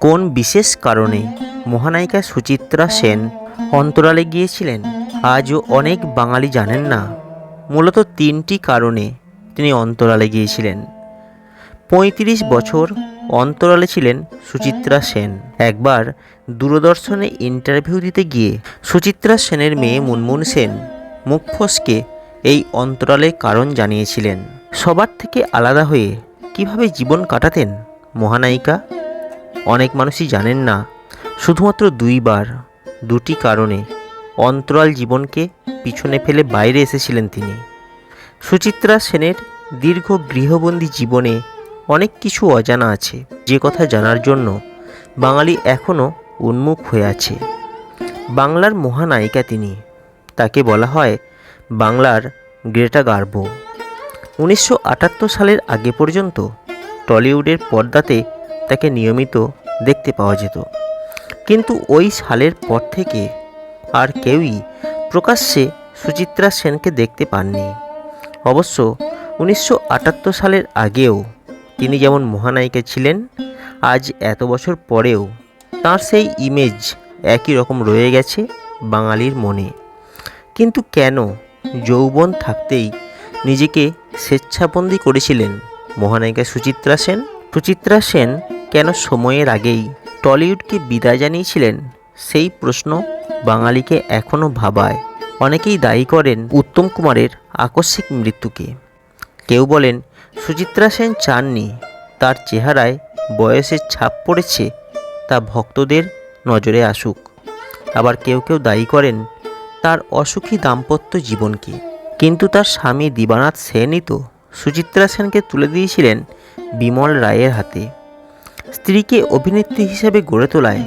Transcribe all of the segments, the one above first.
কোন বিশেষ কারণে মহানায়িকা সুচিত্রা সেন অন্তরালে গিয়েছিলেন, আজও অনেক বাঙালি জানেন না। মূলত তিনটি কারণে তিনি অন্তরালে গিয়েছিলেন। পঁয়ত্রিশ বছর অন্তরালে ছিলেন সুচিত্রা সেন। একবার দূরদর্শনে ইন্টারভিউ দিতে গিয়ে সুচিত্রা সেনের মেয়ে মুনমুন সেন মুখ ফসকে এই অন্তরালের কারণ জানিয়েছিলেন। সবার থেকে আলাদা হয়ে কীভাবে জীবন কাটাতেন মহানায়িকা? অনেক মানুষই জানেন না। শুধুমাত্র দুইবার, দুটি কারণে অন্তরাল জীবনকে পিছনে ফেলে বাইরে এসেছিলেন তিনি। সুচিত্রা সেনের দীর্ঘ গৃহবন্দী জীবনে অনেক কিছু অজানা আছে, যে কথা জানার জন্য বাঙালি এখনও উন্মুখ হয়ে আছে। বাংলার মহানায়িকা তিনি, তাকে বলা হয় বাংলার গ্রেটা গার্বো। উনিশশো সালের আগে পর্যন্ত টলিউডের পর্দাতে তাকে নিয়মিত দেখতে পাওয়া যেত। কিন্তু ওই সালের পর থেকে আর কেউই প্রকাশ্যে সুচিত্রা সেনকে দেখতে পাননি। অবশ্য উনিশশো আটাত্তর সালের আগেও তিনি যেমন মহানায়িকা ছিলেন, আজ এত বছর পরেও তার সেই ইমেজ একই রকম রয়ে গেছে বাঙালির মনে। কিন্তু কেন যৌবন থাকতেই নিজেকে স্বেচ্ছাবন্দী করেছিলেন মহানায়িকা সুচিত্রা সেন? সুচিত্রা সেন কেন সময়ের আগেই টলিউডকে বিদায় জানিয়েছিলেন? সেই প্রশ্ন বাঙালিকে এখনও ভাবায়। অনেকেই দায়ী করেন উত্তম কুমারের আকস্মিক মৃত্যুকে। কেউ বলেন, সুচিত্রা সেন চাননি, তার চেহারায় বয়সের ছাপ পড়েছে, তা ভক্তদের নজরে আসুক। আবার কেউ কেউ দায়ী করেন, তার অসুখী দাম্পত্য জীবনকে। কিন্তু তার স্বামী দিবানাথ সেনই তো সুচিত্রা সেনকে তুলে দিয়েছিলেন বিমল রায়ের হাতে। স্ত্রীকে অভিনেত্রী হিসেবে গড়ে তোলায়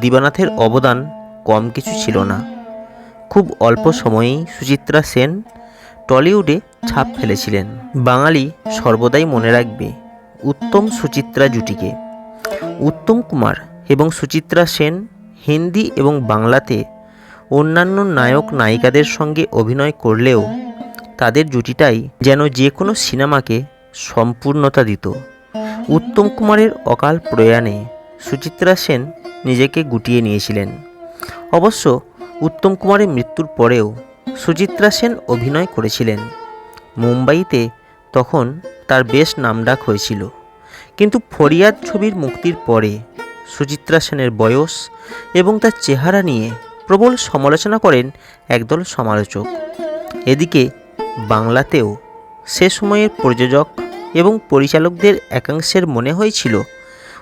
দিবানাথের অবদান কম কিছু ছিল না। খুব অল্প সময়েই সুচিত্রা সেন টলিউডে ছাপ ফেলেছিলেন। বাঙালি সর্বদাই মনে রাখবে উত্তম সুচিত্রা জুটিকে। উত্তম কুমার এবং সুচিত্রা সেন হিন্দি এবং বাংলাতে অন্যান্য নায়ক নায়িকাদের সঙ্গে অভিনয় করলেও তাদের জুটিটাই যেন যে কোনো সিনেমাকে সম্পূর্ণতা দিত। উত্তম কুমারের অকাল প্রয়াণে সুচিত্রা সেন নিজেকে গুটিয়ে নিয়েছিলেন। অবশ্য উত্তম কুমারের মৃত্যুর পরেও সুচিত্রা সেন অভিনয় করেছিলেন। মুম্বাইতে তখন তার বেশ নামডাক হয়েছিল। কিন্তু ফরিয়াদ ছবির মুক্তির পরে সুচিত্রা সেনের বয়স এবং তার চেহারা নিয়ে প্রবল সমালোচনা করেন একদল সমালোচক। এদিকে বাংলাতেও সে সময়ের প্রযোজক এবং পরিচালকদের একাংশের মনে হয়েছিল,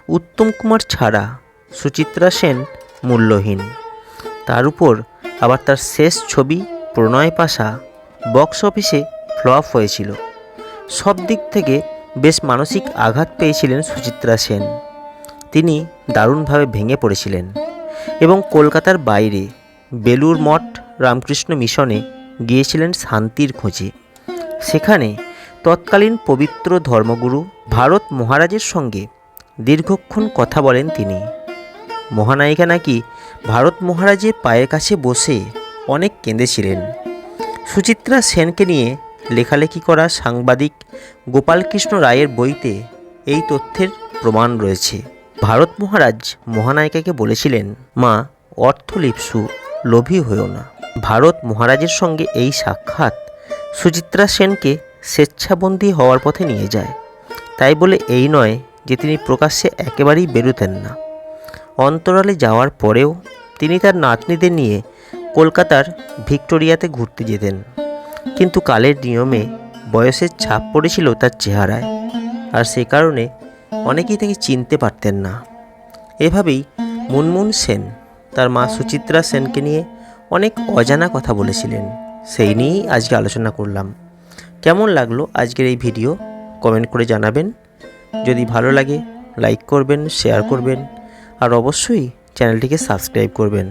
উত্তম কুমার ছাড়া সুচিত্রা সেন মূল্যহীন। তার উপর আবার তার শেষ ছবি প্রণয় পাশা বক্স অফিসে ফ্লপ হয়েছিল। সব দিক থেকে বেশ মানসিক আঘাত পেয়েছিলেন সুচিত্রা সেন। তিনি দারুণভাবে ভেঙে পড়েছিলেন এবং কলকাতার বাইরে বেলুর মঠ রামকৃষ্ণ মিশনে গিয়েছিলেন শান্তির খোঁজে। সেখানে তৎকালীন পবিত্র ধর্মগুরু ভারত মহারাজের সঙ্গে দীর্ঘক্ষণ কথা বলেন তিনি। মহানায়িকা নাকি ভারত মহারাজের পায়ের কাছে বসে অনেক কেঁদেছিলেন। সুচিত্রা সেনকে নিয়ে লেখালেখি করা সাংবাদিক গোপালকৃষ্ণ রায়ের বইতে এই তথ্যের প্রমাণ রয়েছে। ভারত মহারাজ মহানায়িকাকে বলেছিলেন, মা অর্থলিপসু লোভী হয়েও না। ভারত মহারাজের সঙ্গে এই সাক্ষাৎ সুচিত্রা সেনকে স্বেচ্ছাবন্দী হওয়ার পথে নিয়ে যায়। তাই বলে এই নয় যে তিনি প্রকাশ্যে একেবারেই বেরোতেন না। অন্তরালে যাওয়ার পরেও তিনি তার নাতনিদের নিয়ে কলকাতার ভিক্টোরিয়াতে ঘুরতে যেতেন। কিন্তু কালের নিয়মে বয়সের ছাপ পড়েছিল তার চেহারায়। আর সে কারণে অনেকেই তাকে চিনতে পারতেন না। এভাবেই মুনমুন সেন তার মা সুচিত্রা সেনকে নিয়ে অনেক অজানা কথা বলেছিলেন। সেই নিয়েই আজকে আলোচনা করলাম। কেমন লাগল আজকের এই ভিডিও? কমেন্ট করে জানাবেন। যদি ভালো লাগে লাইক করবেন শেয়ার করবেন, আর অবশ্যই চ্যানেলটিকে সাবস্ক্রাইব করবেন।